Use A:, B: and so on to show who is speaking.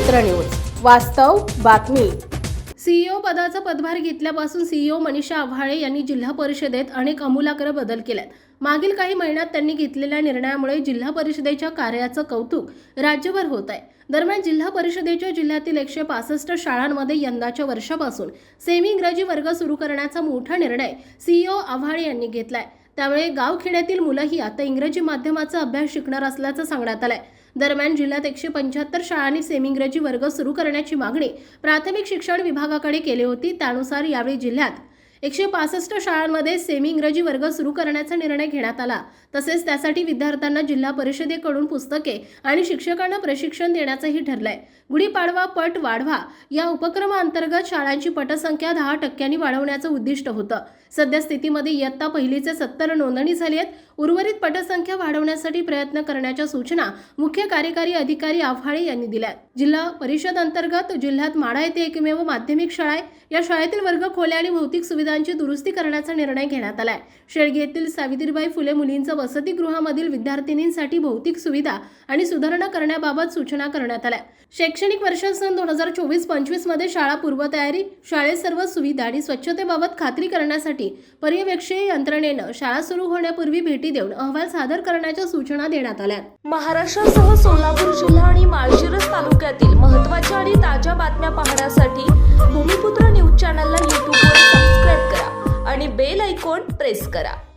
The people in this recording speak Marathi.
A: सूत्र न्यूज वास्तव बातमी. सीईओ पदाचा पदभार घेतल्यापासून सीईओ मनीषा आव्हाळे यांनी जिल्हा परिषदेत अनेक आमूलाग्र बदल केल्यात मागील काही महिन्यात त्यांनी घेतलेल्या निर्णयामुळे जिल्हा परिषदेच्या कार्याचं कौतुक राज्यभर होत आहे दरम्यान जिल्हा परिषदेच्या जिल्ह्यातील एकशे पासष्ट शाळांमध्ये यंदाच्या वर्षापासून सेमी इंग्रजी वर्ग सुरू करण्याचा मोठा निर्णय सीईओ आव्हाळे यांनी घेतलाय. त्यामुळे गावखेड्यातील मुलंही आता इंग्रजी माध्यमाचा अभ्यास शिकणार असल्याचं सांगण्यात आलंय. दरम्यान जिल्ह्यात एकशे पंच्याहत्तर शाळांनी सेमी इंग्रजी वर्ग सुरू करण्याची मागणी प्राथमिक शिक्षण विभागाकडे केली होती. त्यानुसार यावेळी जिल्ह्यात एकशे पासष्ट शाळांमध्ये सेमी इंग्रजी वर्ग सुरू करण्याचा निर्णय घेण्यात आला. तसेच त्यासाठी विद्यार्थ्यांना जिल्हा परिषदेकडून पुस्तके आणि शिक्षकांना प्रशिक्षण देण्याचंही ठरलंय. गुढीपाडवा पट वाढवा या उपक्रमाअंतर्गत शाळांची पटसंख्या दहा टक्क्यांनी वाढवण्याचं उद्दिष्ट होतं. सध्या स्थितीमध्ये इयत्ता पहिलीचे सत्तर नोंदणी झाली आहेत. उर्वरित पटसंख्या वाढवण्यासाठी प्रयत्न करण्याच्या सूचना मुख्य कार्यकारी अधिकारी आव्हाळे यांनी दिल्या जिल्हा परिषद अंतर्गत जिल्ह्यात माडा येथे एकमेव माध्यमिक शाळा आहे. या शाळेतील वर्ग खोल्या आणि भौतिक सुविधा सुविधांची दुरुस्ती करण्याचा निर्णय घेण्यात आलाय. शेळगी येथील सावित्रीबाई फुले मुलींचं वसतिगृहामधील विद्यार्थिनींसाठी भौतिक सुविधा आणि सुधारणा करण्याबाबत सूचना करण्यात आल्या. शैक्षणिक वर्ष सन दोन हजार चोवीस पंचवीसमध्ये शाळा पूर्वतयारी शाळेत सर्व सुविधा आणि स्वच्छतेबाबत खात्री करण्यासाठी पर्यवेक्षीय यंत्रणेनं शाळा सुरू होण्यापूर्वी भेटी देऊन अहवाल सादर करण्याच्या सूचना देण्यात आल्या
B: महाराष्ट्रासह सोलापूर जिल्हा आणि माळशिरस तालुक्यातील महत्त्वाच्या आणि ताज्या बातम्या पाहण्यासाठी भूमिपुत्र न्यूज चॅनलला युट्यूब प्रेस करा.